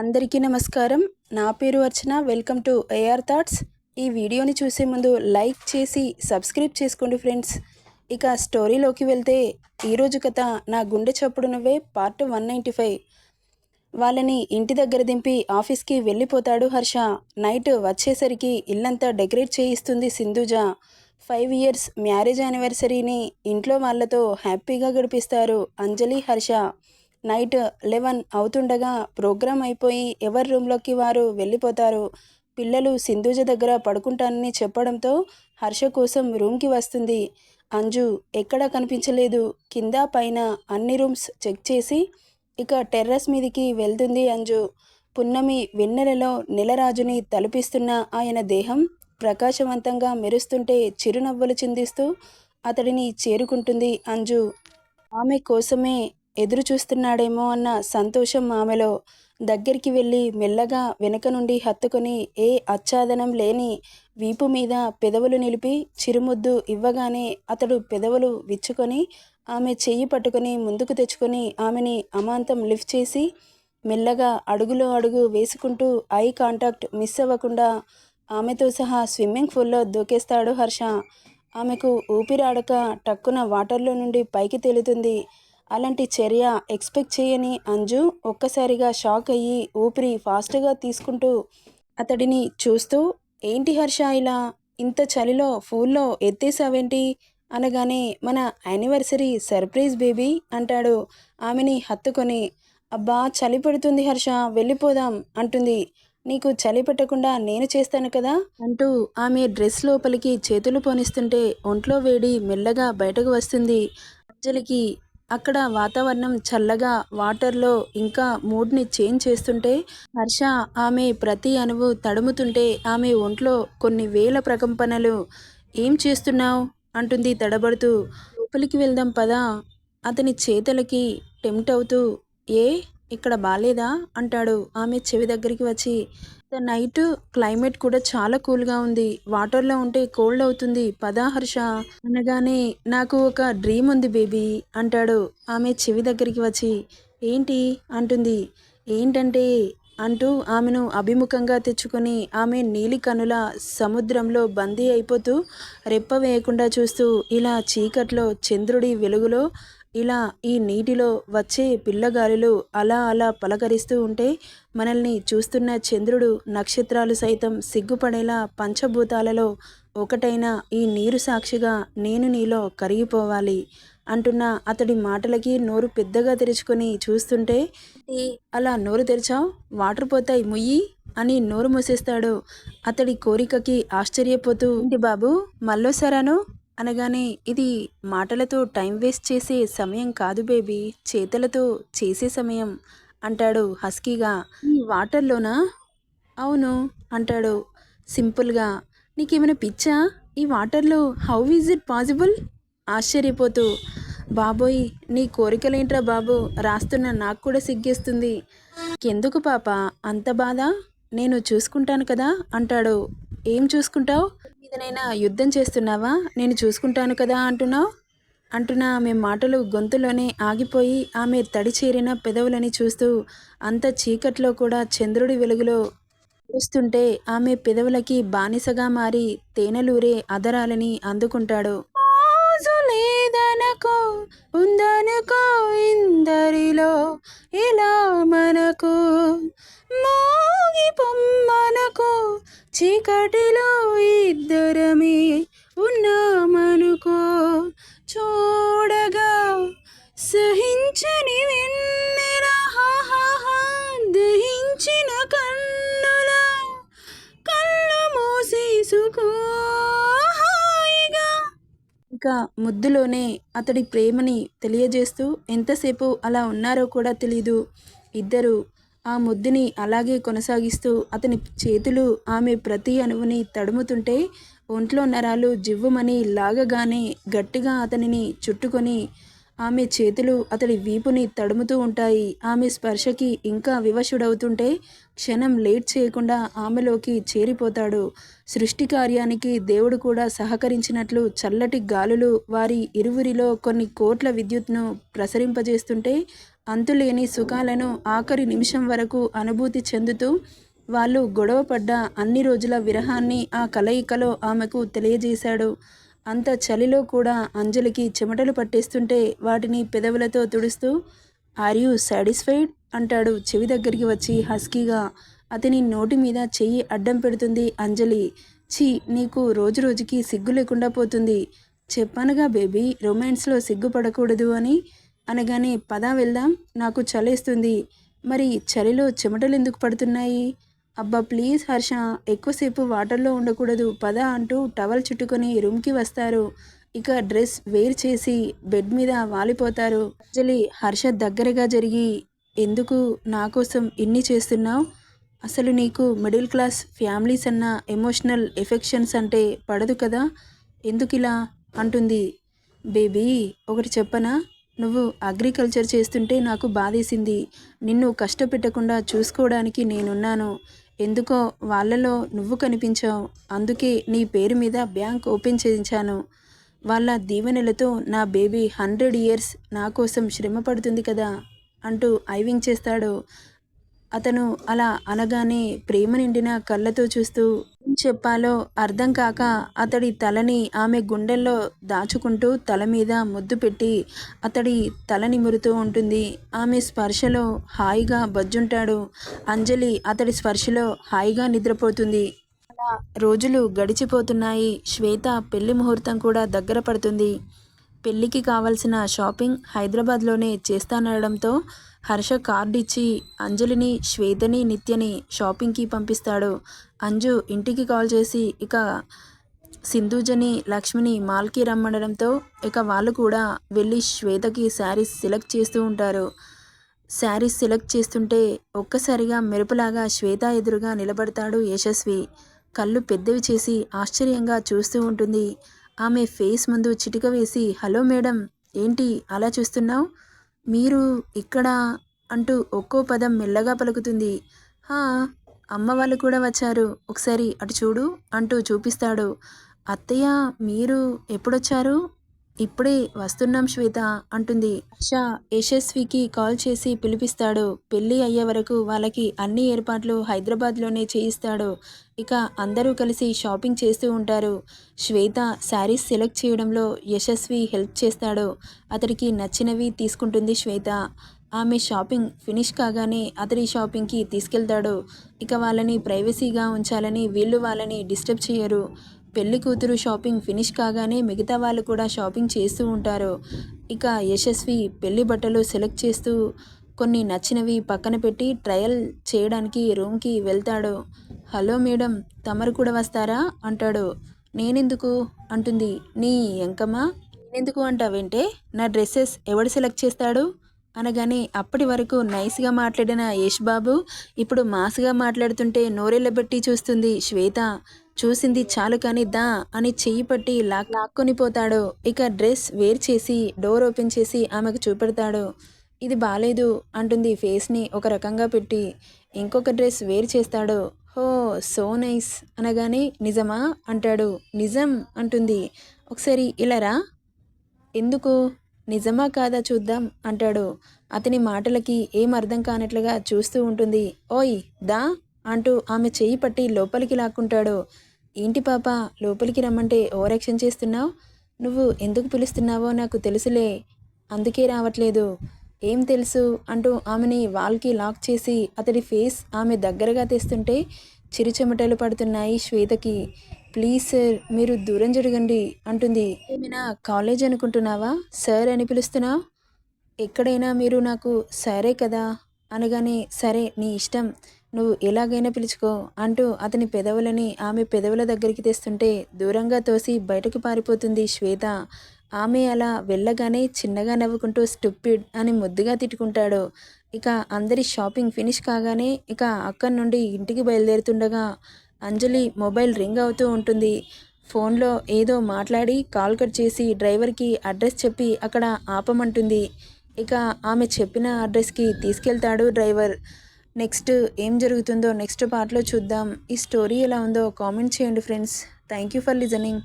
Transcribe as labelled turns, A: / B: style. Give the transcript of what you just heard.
A: అందరికీ నమస్కారం. నా పేరు Archana. Welcome to AR thoughts ఈ వీడియోని చూసే ముందు లైక్ చేసి సబ్స్క్రైబ్ చేసుకోండి ఫ్రెండ్స్. ఇక స్టోరీలోకి వెళ్తే ఈరోజు కథ నా గుండె చప్పుడు నువ్వే పార్ట్ వన్ నైంటీ ఫైవ్. వాళ్ళని ఇంటి దగ్గర దింపి ఆఫీస్కి వెళ్ళిపోతాడు హర్ష. నైట్ వచ్చేసరికి ఇల్లంతా డెకరేట్ చేయిస్తుంది సింధుజ. ఫైవ్ ఇయర్స్ మ్యారేజ్ యానివర్సరీని ఇంట్లో వాళ్ళతో హ్యాపీగా గడిపిస్తారు అంజలి హర్ష. నైట్ లెవెన్ అవుతుండగా ప్రోగ్రామ్ అయిపోయి ఎవరి రూమ్లోకి వారు వెళ్ళిపోతారు? పిల్లలు సింధూజ దగ్గర పడుకుంటానని చెప్పడంతో హర్ష కోసం రూమ్కి వస్తుంది. అంజు ఎక్కడా కనిపించలేదు. కింద పైన అన్ని రూమ్స్ చెక్ చేసి ఇక టెర్రస్ మీదికి వెళ్తుంది అంజు. పున్నమి వెన్నెలలో నెలరాజుని తలపిస్తున్న ఆయన దేహం ప్రకాశవంతంగా మెరుస్తుంటే చిరునవ్వులు చిందిస్తూ అతడిని చేరుకుంటుంది అంజు. ఆమె కోసమే ఎదురు చూస్తున్నాడేమో అన్న సంతోషం ఆమెలో. దగ్గరికి వెళ్ళి మెల్లగా వెనక నుండి హత్తుకొని ఏ ఆచ్ఛాదనం లేని వీపు మీద పెదవులు నిలిపి చిరుముద్దు ఇవ్వగానే అతడు పెదవులు విచ్చుకొని ఆమె చెయ్యి పట్టుకొని ముందుకు తెచ్చుకొని ఆమెని అమాంతం లిఫ్ట్ చేసి మెల్లగా అడుగులో అడుగు వేసుకుంటూ ఐ కాంటాక్ట్ మిస్ అవ్వకుండా ఆమెతో సహా స్విమ్మింగ్ పూల్లో దూకేస్తాడు హర్ష. ఆమెకు ఊపిరాడక టక్కున వాటర్లో నుండి పైకి తేలుతుంది. అలాంటి చర్య ఎక్స్పెక్ట్ చేయని అంజు ఒక్కసారిగా షాక్ అయ్యి ఊపిరి ఫాస్ట్గా తీసుకుంటూ అతడిని చూస్తూ ఏంటి హర్ష ఇలా? ఇంత చలిలో ఫూల్లో ఎత్తేసావేంటి? అనగానే మన యానివర్సరీ సర్ప్రైజ్ బేబీ అంటాడు. ఆమెని హత్తుకొని అబ్బా చలి పెడుతుంది హర్ష వెళ్ళిపోదాం అంటుంది. నీకు చలి పెట్టకుండా నేను చేస్తాను కదా? అంటూ ఆమె డ్రెస్ లోపలికి చేతులు పోనిస్తుంటే ఒంట్లో వేడి మెల్లగా బయటకు వస్తుంది. అంజలికి అక్కడ వాతావరణం చల్లగా వాటర్లో ఇంకా మూడ్ని చేంజ్ చేస్తుంటే హర్ష ఆమె ప్రతి అణువు తడుముతుంటే ఆమె ఒంట్లో కొన్ని వేల ప్రకంపనలు. ఏం చేస్తున్నావు? అంటుంది తడబడుతూ. లోపలికి వెళ్దాం పదా. అతని చేతులకి టెంప్ట్ అవుతూ ఏ? ఇక్కడ బాగాలేదా అంటాడు. ఆమె చెవి దగ్గరికి వచ్చి నైట్ క్లైమేట్ కూడా చాలా కూల్గా ఉంది. వాటర్లో ఉంటే కోల్డ్ అవుతుంది. పదా హర్ష. అనగానే నాకు ఒక డ్రీమ్ ఉంది బేబీ అంటాడు. ఆమె చెవి దగ్గరికి వచ్చి ఏంటి? అంటుంది. ఏంటంటే అంటూ ఆమెను అభిముఖంగా తెచ్చుకొని ఆమె నీలి కనుల సముద్రంలో బందీ అయిపోతూ రెప్ప వేయకుండా చూస్తూ ఇలా చీకట్లో చంద్రుడి వెలుగులో ఇలా ఈ నీటిలో వచ్చే పిల్లగాలులు అలా అలా పలకరిస్తూ ఉంటే మనల్ని చూస్తున్న చంద్రుడు నక్షత్రాలు సైతం సిగ్గుపడేలా పంచభూతాలలో ఒకటైన ఈ నీరు సాక్షిగా నేను నీలో కరిగిపోవాలి అంటున్న అతడి మాటలకి నోరు పెద్దగా తెరుచుకొని చూస్తుంటే అలా నోరు తెరిచావు? వాటర్ పోతాయి ముయ్యి? అని నోరు మూసేస్తాడు అతడి కోరికకి ఆశ్చర్యపోతూ బాబు? మళ్ళోసారాను? అనగానే ఇది మాటలతో టైం వేస్ట్ చేసే సమయం కాదు బేబీ చేతలతో చేసే సమయం అంటాడు హస్కీగా. ఈ వాటర్లోనా? అవును అంటాడు సింపుల్గా. నీకేమైనా పిచ్చా? ఈ వాటర్లో హౌ ఈజ్ ఇట్ పాసిబుల్? ఆశ్చర్యపోతూ. బాబోయ్ నీ కోరికలేంట్రా బాబు? రాస్తున్న నాకు కూడా సిగ్గేస్తుంది. ఎందుకు పాప? అంత బాధ? నేను చూసుకుంటాను కదా అంటాడు. ఏం చూసుకుంటావు? ఇదనైనా యుద్ధం చేస్తున్నావా? నేను చూసుకుంటాను కదా అంటున్నావు? అంటున్న ఆమె మాటలు గొంతులోనే ఆగిపోయి ఆమె తడి చేరిన పెదవులని చూస్తూ అంత చీకట్లో కూడా చంద్రుడి వెలుగులో చూస్తుంటే ఆమె పెదవులకి బానిసగా మారి తేనెలూరే అదరాలని అందుకుంటాడు. లేదనకో ఉందనుకో ఇందరిలో ఇలా మనకు చీకటిలో ఇద్దరమే ఉన్నామనుకో చూడగా సహించని వెన్నెల దహించిన కన్నుల కళ్ళు మూసేసుకో ఇంకా ముద్దులోనే అతడి ప్రేమని తెలియజేస్తూ ఎంతసేపు అలా ఉన్నారో కూడా తెలీదు. ఇద్దరు ఆ ముద్దుని అలాగే కొనసాగిస్తూ అతని చేతులు ఆమె ప్రతి అణువుని తడుముతుంటే ఒంట్లో నరాలు జివ్వుమని లాగగానే గట్టిగా అతనిని చుట్టుకొని ఆమె చేతులు అతడి వీపుని తడుముతూ ఉంటాయి. ఆమె స్పర్శకి ఇంకా వివశుడవుతుంటే క్షణం లేట్ చేయకుండా ఆమెలోకి చేరిపోతాడు. సృష్టి కార్యానికి దేవుడు కూడా సహకరించినట్లు చల్లటి గాలులు వారి ఇరువురిలో కొన్ని కోట్ల విద్యుత్ను ప్రసరింపజేస్తుంటే అంతులేని సుఖాలను ఆఖరి నిమిషం వరకు అనుభూతి చెందుతూ వాళ్ళు గొడవ పడ్డ అన్ని రోజుల విరహాన్ని ఆ కలయికలో ఆమెకు తెలియజేశాడు. అంత చలిలో కూడా అంజలికి చెమటలు పట్టేస్తుంటే వాటిని పెదవులతో తుడుస్తూ ఆర్ యూ సాటిస్ఫైడ్ అంటాడు చెవి దగ్గరికి వచ్చి హస్కీగా. అతని నోటి మీద చెయ్యి అడ్డం పెడుతుంది అంజలి. ఛీ నీకు రోజు రోజుకి సిగ్గు లేకుండా పోతుంది. చెప్పానుగా బేబీ రొమాన్స్లో సిగ్గుపడకూడదు అని అనగానే పదా వెళ్దాం నాకు చలేస్తుంది. మరి చలిలో చెమటలు ఎందుకు పడుతున్నాయి? అబ్బా ప్లీజ్ హర్ష ఎక్కువసేపు వాటర్లో ఉండకూడదు. పద అంటూ టవల్ చుట్టుకొని రూమ్కి వస్తారు. ఇక డ్రెస్ వేర్ చేసి బెడ్ మీద వాలిపోతారు. అంజలి హర్ష దగ్గరగా జరిగి ఎందుకు నా కోసం ఇన్ని చేస్తున్నావు? అసలు నీకు మిడిల్ క్లాస్ ఫ్యామిలీస్ అన్న ఎమోషనల్ ఎఫెక్షన్స్ అంటే పడదు కదా? ఎందుకు ఇలా? అంటుంది. బేబీ ఒకటి చెప్పనా? నువ్వు అగ్రికల్చర్ చేస్తుంటే నాకు బాధేసింది. నిన్ను కష్టపెట్టకుండా చూసుకోవడానికి నేనున్నాను. ఎందుకో వాళ్ళలో నువ్వు కనిపించావు. అందుకే నీ పేరు మీద బ్యాంక్ ఓపెన్ చేయించాను. వాళ్ళ దీవెనలతో నా బేబీ హండ్రెడ్ ఇయర్స్ నా కోసం శ్రమ పడుతుంది కదా అంటూ ఐవింగ్ చేస్తాడు. అతను అలా అనగానే ప్రేమ నిండిన కళ్ళతో చూస్తూ చెప్పాలో అర్థం కాక అతడి తలని ఆమె గుండెల్లో దాచుకుంటూ తల మీద ముద్దు పెట్టి అతడి తల నిమురుతూ ఉంటుంది. ఆమె స్పర్శలో హాయిగా బజ్జుంటాడు. అంజలి అతడి స్పర్శలో హాయిగా నిద్రపోతుంది. అలా రోజులు గడిచిపోతున్నాయి. శ్వేత పెళ్ళి ముహూర్తం కూడా దగ్గర పడుతుంది. పెళ్ళికి కావలసిన షాపింగ్ హైదరాబాద్లోనే చేస్తానడంతో హర్ష కార్డు ఇచ్చి అంజలిని శ్వేతని నిత్యని షాపింగ్కి పంపిస్తాడు. అంజు ఇంటికి కాల్ చేసి ఇక సింధూజని లక్ష్మిని మాల్కి రమ్మనడంతో ఇక వాళ్ళు కూడా వెళ్ళి శ్వేతకి శారీస్ సెలెక్ట్ చేస్తూ ఉంటారు. శారీస్ సెలెక్ట్ చేస్తుంటే ఒక్కసారిగా మెరుపులాగా శ్వేత ఎదురుగా నిలబడతాడు యశస్వి. కళ్ళు పెద్దవి చేసి ఆశ్చర్యంగా చూస్తూ ఉంటుంది. ఆమె ఫేస్ ముందు చిటిక వేసి హలో మేడం ఏంటి అలా చూస్తున్నావు? మీరు ఇక్కడ అంటూ ఒక్కో పదం మెల్లగా పలుకుతుంది. హా అమ్మ వాళ్ళు కూడా వచ్చారు. ఒకసారి అటు చూడు అంటూ చూపిస్తాడు. అత్తయ్య మీరు ఎప్పుడొచ్చారు? ఇప్పుడే వస్తున్నాం శ్వేత అంటుంది. షా యశస్వికి కాల్ చేసి పిలిపిస్తాడు. పెళ్ళి అయ్యే వరకు వాళ్ళకి అన్ని ఏర్పాట్లు హైదరాబాద్లోనే చేయిస్తాడు. ఇక అందరూ కలిసి షాపింగ్ చేస్తూ ఉంటారు. శ్వేత శారీస్ సెలెక్ట్ చేయడంలో యశస్వి హెల్ప్ చేస్తాడు. అతడికి నచ్చినవి తీసుకుంటుంది శ్వేత. ఆమె షాపింగ్ ఫినిష్ కాగానే అతడి షాపింగ్కి తీసుకెళ్తాడు. ఇక వాళ్ళని ప్రైవసీగా ఉంచాలని వీళ్ళు వాళ్ళని డిస్టర్బ్ చేయరు. పెళ్ళి కూతురు షాపింగ్ ఫినిష్ కాగానే మిగతా వాళ్ళు కూడా షాపింగ్ చేస్తూ ఉంటారు. ఇక యశస్వి పెళ్ళి బట్టలు సెలెక్ట్ చేస్తూ కొన్ని నచ్చినవి పక్కన పెట్టి ట్రయల్ చేయడానికి రూమ్కి వెళ్తాడు. హలో మేడం తమరు కూడా వస్తారా? అంటాడు. నేనెందుకు? అంటుంది. నీ ఎంకమ్మా? నేనెందుకు అంటావేంటే నా డ్రెస్సెస్ ఎవడు సెలెక్ట్ చేస్తాడు? అనగానే అప్పటి వరకు నైస్గా మాట్లాడిన యశ్ బాబు ఇప్పుడు మాస్గా మాట్లాడుతుంటే నోరెళ్ళబెట్టి చూస్తుంది శ్వేత. చూసింది చాలు కానీ దా అని చెయ్యి పట్టి లాక్ లాక్కొని పోతాడు ఇక డ్రెస్ వేర్ చేసి డోర్ ఓపెన్ చేసి ఆమెకు చూపెడతాడు. ఇది బాలేదు అంటుంది ఫేస్ని ఒక రకంగా పెట్టి. ఇంకొక డ్రెస్ వేర్ చేస్తాడు. హో సో నైస్ అనగానే నిజమా అంటాడు. నిజం అంటుంది. ఒకసారి ఇలారా ఎందుకు? నిజమా కాదా చూద్దాం అంటాడు. అతని మాటలకి ఏం అర్థం కానట్లుగా చూస్తూ ఉంటుంది. ఓయ్ దా అంటూ ఆమె చేయి పట్టి లోపలికి లాక్కుంటాడు. ఏంటి పాప లోపలికి రమ్మంటే ఓవరాక్షన్ చేస్తున్నావు? నువ్వు ఎందుకు పిలుస్తున్నావో నాకు తెలుసులే. అందుకే రావట్లేదు. ఏం తెలుసు? అంటూ ఆమెని వాల్కి లాక్ చేసి అతడి ఫేస్ ఆమె దగ్గరగా తెస్తుంటే చిరుచెమటలు పడుతున్నాయి శ్వేతకి. ప్లీజ్ సార్ మీరు దూరం జరగండి అంటుంది. ఏమైనా కాలేజ్ అనుకుంటున్నావా? సార్ అని పిలుస్తున్నావు? ఎక్కడైనా మీరు నాకు సరే కదా? అనగానే సరే నీ ఇష్టం. నువ్వు ఎలాగైనా పిలుచుకో అంటూ అతని పెదవులని ఆమె పెదవుల దగ్గరికి తెస్తుంటే దూరంగా తోసి బయటకు పారిపోతుంది శ్వేత. ఆమె అలా వెళ్ళగానే చిన్నగా నవ్వుకుంటూ స్టూపిడ్ అని ముద్దుగా తిట్టుకుంటాడు. ఇక అందరి షాపింగ్ ఫినిష్ కాగానే ఇక అక్కడి నుండి ఇంటికి బయలుదేరుతుండగా అంజలి మొబైల్ రింగ్ అవుతూ ఉంటుంది. ఫోన్లో ఏదో మాట్లాడి కాల్ కట్ చేసి డ్రైవర్కి అడ్రస్ చెప్పి అక్కడ ఆపమంటుంది. ఇక ఆమె చెప్పిన అడ్రస్కి తీసుకెళ్తాడు డ్రైవర్. నెక్స్ట్ ఏం జరుగుతుందో నెక్స్ట్ పార్ట్లో చూద్దాం. ఈ స్టోరీ ఎలా ఉందో కామెంట్ చేయండి friends. Thank you for listening.